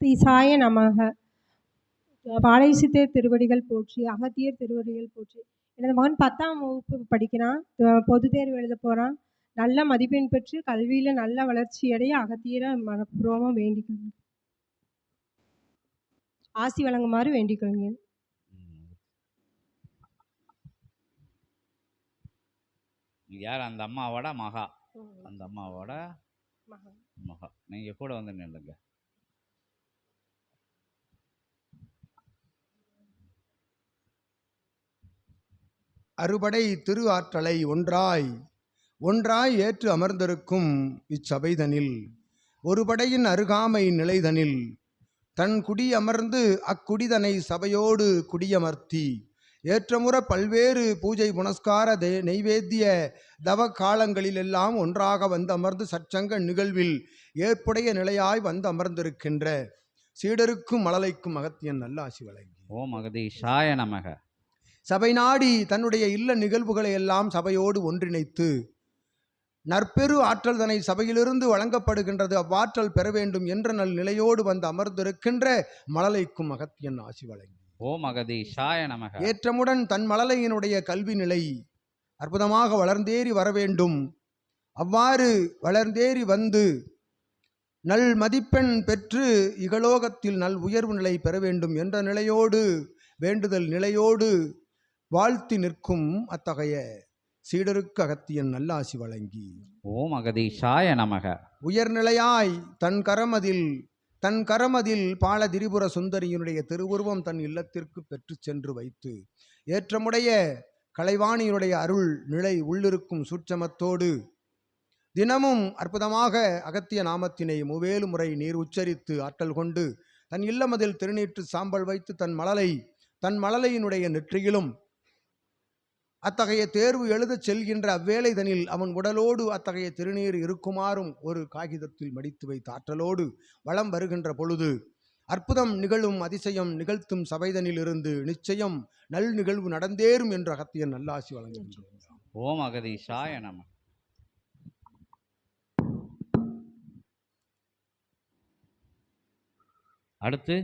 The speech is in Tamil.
தீசாய நமக. பாளையசித்தர் திருவடிகள் போற்றி அகத்தியர் திருவடிகள் போற்றி. எனது மகன் பத்தாம் வகுப்பு படிக்கிறான். பொதுத் தேர்வு எழுத போகிறான் நல்ல மதிப்பெண் பெற்று கல்வியில் நல்ல வளர்ச்சி அடைய அகத்தியரை மனப்பூர்வமாக வேண்டிக்கொள்கிறேன். ஆசி வழங்குமாறு வேண்டிக் கொள்கிறேன் ம். யார்? அந்த அம்மாவோட மகா. அந்த அம்மாவோட மகா. நீங்கள் கூட வந்து நில்லுங்க. அறுபடை திரு ஆற்றலை ஒன்றாய் ஒன்றாய் ஏற்று அமர்ந்திருக்கும் இச்சபைதனில் ஒரு படையின் அருகாமை நிலைதனில் தன் குடி அமர்ந்து அக்குடிதனை சபையோடு குடியமர்த்தி ஏற்றமுற பல்வேறு பூஜை புனஸ்கார தே நெய்வேத்திய தவ காலங்களிலெல்லாம் ஒன்றாக வந்து அமர்ந்து சற்சங்க நிகழ்வில் ஏற்புடைய நிலையாய் வந்து அமர்ந்திருக்கின்ற சீடருக்கும் மழலைக்கும் அகத்தியன் நல்லாசி வழங்கி. ஓம் மகதீஷாய நமக. சபை நாடி தன்னுடைய இல்ல நிகழ்வுகளை எல்லாம் சபையோடு ஒன்றிணைத்து நற்பெரு ஆற்றல் தன்னை சபையிலிருந்து வழங்கப்படுகின்றது அவ்வாற்றல் பெற வேண்டும் என்ற நல் நிலையோடு வந்து அமர்ந்திருக்கின்ற மழலைக்கும் அகத்தியன் ஆசி வழங்கி. ஓம் அகதீஷாய நமக. ஏற்றமுடன் தன் மழலையினுடைய கல்வி நிலை அற்புதமாக வளர்ந்தேறி வர வேண்டும். அவ்வாறு வளர்ந்தேறி வந்து நல் மதிப்பெண் பெற்று இகலோகத்தில் நல் உயர்வு நிலை பெற வேண்டும் என்ற நிலையோடு வேண்டுதல் நிலையோடு வாழ்த்தி நிற்கும் அத்தகைய சீடருக்கு அகத்தியன் நல்லாசி வழங்கி. ஓம் அகதீஷாய நமக. உயர்நிலையாய் தன் கரமதில் தன் கரமதில் பால திரிபுர சுந்தரியினுடைய திருவுருவம் தன் இல்லத்திற்கு பெற்றுச் சென்று வைத்து ஏற்றமுடைய கலைவாணியினுடைய அருள் நிலை உள்ளிருக்கும் சூட்சமத்தோடு தினமும் அற்புதமாக அகத்திய நாமத்தினை மூவேலு முறை நீர் உச்சரித்து ஆற்றல் கொண்டு தன் இல்லமதில் திருநீற்று சாம்பல் வைத்து தன் மழலை தன் மழலையினுடைய நெற்றியிலும் அத்தகைய தேர்வு எழுதச் செல்கின்ற அவ்வேளைதனில் அவன் உடலோடு அத்தகைய திருநீர் இருக்குமாறும் ஒரு காகிதத்தில் மடித்து வைத்த ஆற்றலோடு வளம் வருகின்ற பொழுது அற்புதம் நிகழும் அதிசயம் நிகழ்த்தும் சபைதனில் இருந்து நிச்சயம் நல் நிகழ்வு நடந்தேறும் என்று அகத்தியன் நல்லாசி வழங்குகின்றான். ஓம் அகதீஷாய நம. அடுத்து